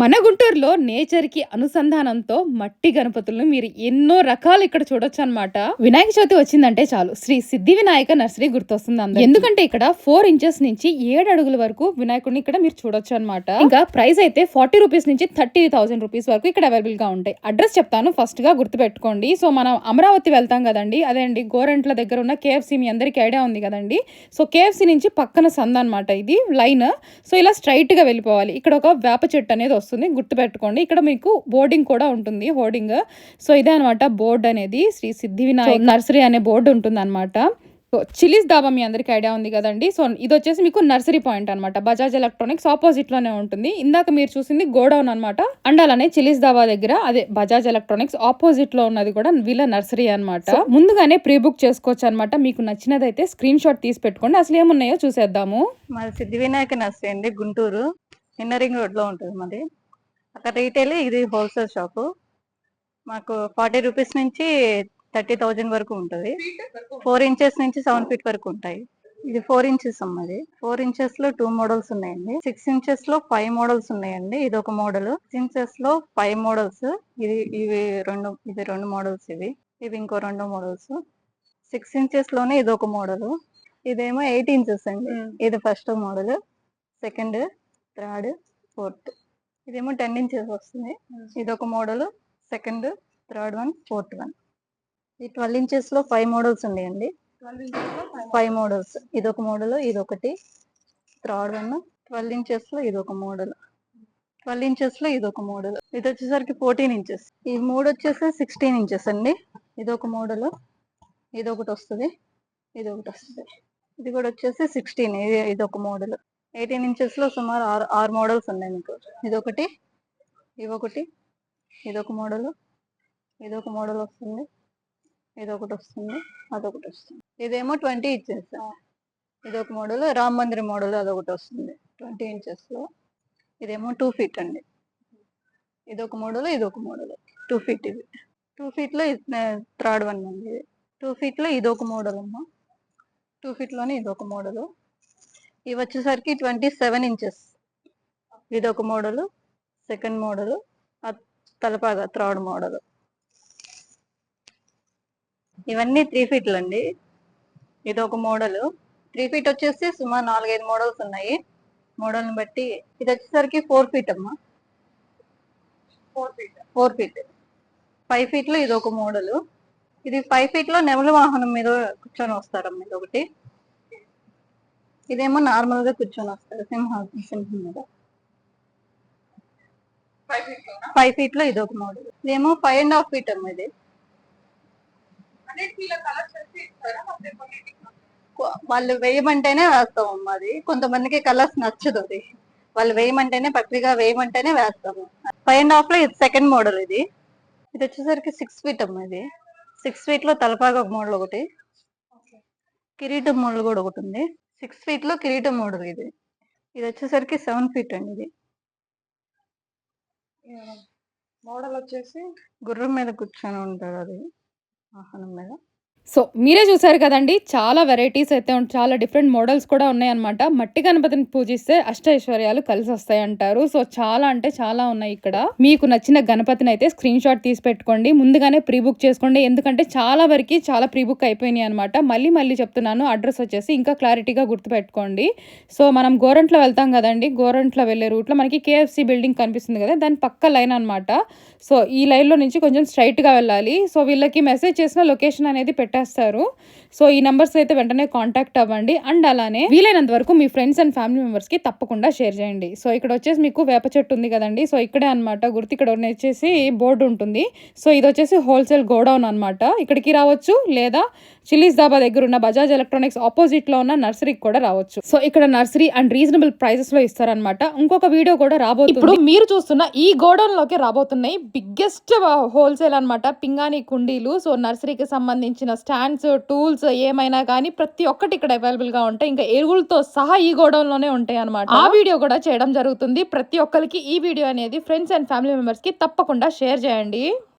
మన గుంటూరులో నేచర్‌కి అనుసంధానంతో మట్టి గణపతులను మీరు ఎన్నో రకాలు ఇక్కడ చూడొచ్చు అనమాట వినాయక చవితి వచ్చిందంటే చాలు శ్రీ సిద్ధి వినాయక నర్సరీ గుర్తొస్తుంది అందరికి. ఎందుకంటే ఇక్కడ ఫోర్ ఇంచెస్ నుంచి ఏడు అడుగుల వరకు వినాయకుడిని ఇక్కడ మీరు చూడొచ్చు అనమాట ఇంకా ప్రైస్ అయితే 40 రూపీస్ నుంచి 30,000 రూపీస్ వరకు ఇక్కడ అవైలబుల్గా ఉంటాయి. అడ్రస్ చెప్తాను ఫస్ట్గా గుర్తుపెట్టుకోండి. సో మనం అమరావతి వెళ్తాం కదండి అదే అండి గోరెంట్ల దగ్గర ఉన్న కేఎఫ్సీ మీ అందరికీ ఐడియా ఉంది కదండి. సో కేఎఫ్సి నుంచి పక్కన సంద అన్నమాట ఇది లైన్. సో ఇలా స్ట్రైట్గా వెళ్ళిపోవాలి. ఇక్కడ ఒక వేప చెట్టు అనేది వస్తుంది గుర్తుపెట్టుకోండి. ఇక్కడ మీకు బోర్డింగ్ కూడా ఉంటుంది హోర్డింగ్. సో ఇదే అనమాట బోర్డ్ అనేది శ్రీ సిద్ధి వినాయక్ నర్సరీ అనే బోర్డు ఉంటుందన్నమాట. సో చిల్లీస్ డాబా మీ అందరికీ ఐడియా ఉంది కదండి. సో ఇది వచ్చేసి మీకు నర్సరీ పాయింట్ అన్నమాట. బజాజ్ ఎలక్ట్రానిక్స్ ఆపోజిట్లోనే ఉంటుంది. ఇందాక మీరు చూసింది గోడౌన్ అన్నమాట. అండ్ అలానే చిల్లీస్ డాబా దగ్గర అదే బజాజ్ ఎలక్ట్రానిక్స్ ఆపోజిట్లో ఉన్నది కూడా వీళ్ళ నర్సరీ అన్నమాట. సో ముందుగానే ప్రీ బుక్ చేసుకోవచ్చు అన్నమాట. మీకు నచ్చినదైతే స్క్రీన్ షాట్ తీసి పెట్టుకోండి. అసలు ఏమున్నాయో చూసేద్దాము. మాది సిద్ధి వినాయక నర్సరీ అండి గుంటూరు ఇన్నర్ రింగ్ రోడ్లో ఉంటుంది మాది. అక్కడ రీటైల్ ఇది హోల్సేల్ షాపు. మాకు ఫార్టీ రూపీస్ నుంచి థర్టీ థౌజండ్ వరకు ఉంటుంది. ఫోర్ ఇంచెస్ నుంచి సెవెన్ ఫీట్ వరకు ఉంటాయి. ఇది ఫోర్ ఇంచెస్ అమ్మది. ఫోర్ ఇంచెస్లో టూ మోడల్స్ ఉన్నాయండి. సిక్స్ ఇంచెస్లో ఫైవ్ మోడల్స్ ఉన్నాయండి. ఇది ఒక మోడల్. సిక్స్ ఇంచెస్లో ఫైవ్ మోడల్స్. ఇది ఇవి రెండు ఇది రెండు మోడల్స్ ఇవి. ఇవి ఇంకో రెండు మోడల్స్. సిక్స్ ఇంచెస్లోనే ఇది ఒక మోడల్. ఇదేమో ఎయిట్ ఇంచెస్ అండి. ఇది first model. Second third fourth. ఇదేమో టెన్ ఇంచెస్ వస్తుంది. ఇది ఒక model. Second third one fourth one. ఈ ట్వెల్వ్ ఇంచెస్లో ఫైవ్ మోడల్స్ ఉన్నాయండి. Five models. ఇది ఒక మోడల్ ఇది ఒకటి థర్డ్ వన్ ట్వెల్వ్ ఇంచెస్లో ఇది ఒక మోడల్. ట్వెల్వ్ ఇంచెస్లో ఇది ఒక మోడల్. ఇది వచ్చేసరికి ఫోర్టీన్ ఇంచెస్. ఈ మూడు వచ్చేసి సిక్స్టీన్ ఇంచెస్ అండి. ఇది ఒక మోడల్. ఇది ఒకటి వస్తుంది. ఇది ఒకటి వస్తుంది. ఇది కూడా వచ్చేసి సిక్స్టీన్. ఇది ఇది ఒక మోడల్. ఎయిటీన్ ఇంచెస్లో సుమారు ఆరు ఆరు మోడల్స్ ఉన్నాయి మీకు. ఇది ఒకటి ఇదొక ఒకటి ఇది ఒక మోడల్ ఇది ఒక మోడల్ వస్తుంది ఇది ఒకటి వస్తుంది అదొకటి వస్తుంది. ఇదేమో ట్వంటీ ఇంచెస్ ఇది ఒక మోడల్ రామ్ మందిర్ మోడల్ అదొకటి వస్తుంది. ట్వంటీ ఇంచెస్లో. ఇదేమో టూ ఫీట్ అండి. ఇది ఒక మోడల్ ఇది ఒక మోడల్ టూ ఫీట్ ఇది టూ ఫీట్లో థర్డ్ వన్ అండి ఇది. టూ ఫీట్లో మోడల్ అమ్మా. టూ ఫీట్లోనే మోడల్ ఇవి వచ్చేసరికి ట్వంటీ సెవెన్ ఇంచెస్. ఇది ఒక మోడల్ సెకండ్ మోడల్ తలపాగా థర్డ్ మోడల్. ఇవన్నీ త్రీ ఫీట్లు అండి ఇది ఒక మోడల్. త్రీ ఫీట్ వచ్చేసి సుమారు నాలుగైదు మోడల్స్ ఉన్నాయి. మోడల్ని బట్టి ఇది వచ్చేసరికి ఫోర్ ఫీట్ అమ్మా. Four feet. Four feet. Five ఫీట్లో ఇది ఒక మోడల్. ఇది ఫైవ్ ఫీట్లో నెమల వాహనం మీద కూర్చొని వస్తారమ్మా ఇది ఒకటి ఇదేమో నార్మల్గా కూర్చొని వస్తారు సింహం సింహం మీద ఫైవ్ ఫీట్లో ఇది ఒక మోడల్ ఇదేమో ఫైవ్ అండ్ హాఫ్ ఫీట్ అమ్మ ఇది. వాళ్ళు వేయమంటేనే వేస్తాం అమ్మ అది. కొంతమందికి కలర్స్ నచ్చదు అది. వాళ్ళు వేయమంటేనే పత్రిక వేయమంటేనే వేస్తాము. ఫైవ్ అండ్ హాఫ్లో ఇది సెకండ్ మోడల్ ఇది. ఇది వచ్చేసరికి సిక్స్ ఫీట్ అమ్మ ఇది. సిక్స్ ఫీట్లో తలపాగా ఒక మోడల్ ఒకటి. కిరీటం మోడల్ కూడా ఒకటి ఉంది. సిక్స్ ఫీట్లో కిరీటం మోడల్ ఇది. ఇది వచ్చేసరికి సెవెన్ ఫీట్ అండి ఇది. మోడల్ వచ్చేసి గుర్రం మీద కూర్చొని ఉంటారు అది. వాహనం మీద. సో మీరే చూసారు కదండి చాలా వెరైటీస్ అయితే చాలా డిఫరెంట్ మోడల్స్ కూడా ఉన్నాయన్నమాట. మట్టి గణపతిని పూజిస్తే అష్టైశ్వర్యాలు కలిసి వస్తాయి అంటారు సో చాలా అంటే చాలా ఉన్నాయి ఇక్కడ. మీకు నచ్చిన గణపతిని అయితే స్క్రీన్ షాట్ తీసి పెట్టుకోండి. ముందుగానే ప్రీ బుక్ చేసుకోండి. ఎందుకంటే చాలా వరకు చాలా ప్రీ బుక్ అయిపోయినాయి అనమాట మళ్ళీ మళ్ళీ చెప్తున్నాను అడ్రస్ వచ్చేసి ఇంకా క్లారిటీగా గుర్తుపెట్టుకోండి సో మనం గోరంట్లో వెళ్తాం కదండి గోరంట్లో వెళ్ళే రూట్లో మనకి కేఎఫ్సి బిల్డింగ్ కనిపిస్తుంది కదా దాని పక్క లైన్ అనమాట సో ఈ లైన్లో నుంచి కొంచెం స్ట్రైట్గా వెళ్ళాలి. సో వీళ్ళకి మెసేజ్ చేసిన లొకేషన్ అనేది పెట్టేస్తారు. సో ఈ నెంబర్స్ అయితే వెంటనే కాంటాక్ట్ అవ్వండి. అండ్ అలానే వీలైనంత వరకు మీ ఫ్రెండ్స్ అండ్ ఫ్యామిలీ మెంబర్స్కి తప్పకుండా షేర్ చేయండి. సో ఇక్కడ వచ్చేసి మీకు వేప చెట్టు ఉంది కదండి. సో ఇక్కడే అనమాట గుర్తు ఇక్కడ వచ్చేసి బోర్డు ఉంటుంది. సో ఇది వచ్చేసి హోల్సేల్ గోడౌన్ అనమాట ఇక్కడికి రావచ్చు లేదా చిల్లీస్ దాబా దగ్గర ఉన్న బజాజ్ ఎలక్ట్రానిక్స్ ఆపోజిట్లో ఉన్న నర్సరీకి కూడా రావచ్చు. సో ఇక్కడ నర్సరీ అండ్ రీజనబుల్ ప్రైసెస్లో ఇస్తారనమాట ఇంకొక వీడియో కూడా రాబోతుంది. ఇప్పుడు మీరు చూస్తున్న ఈ గోడౌన్లోకి రాబోతున్నాయి బిగ్గెస్ట్ హోల్సేల్ uh, అన్నమాట. పింగాణి కుండీలు సో నర్సరీకి సంబంధించిన స్టాండ్స్ టూల్స్ ఏమైనా కానీ ప్రతి ఒక్కటి ఇక్కడ అవైలబుల్గా ఉంటాయి. ఇంకా ఎరువులతో సహా ఈ గోడౌన్లోనే ఉంటాయి అనమాట ఆ వీడియో కూడా చేయడం జరుగుతుంది. ప్రతి ఒక్కరికి ఈ వీడియో అనేది ఫ్రెండ్స్ అండ్ ఫ్యామిలీ మెంబర్స్కి తప్పకుండా షేర్ చేయండి.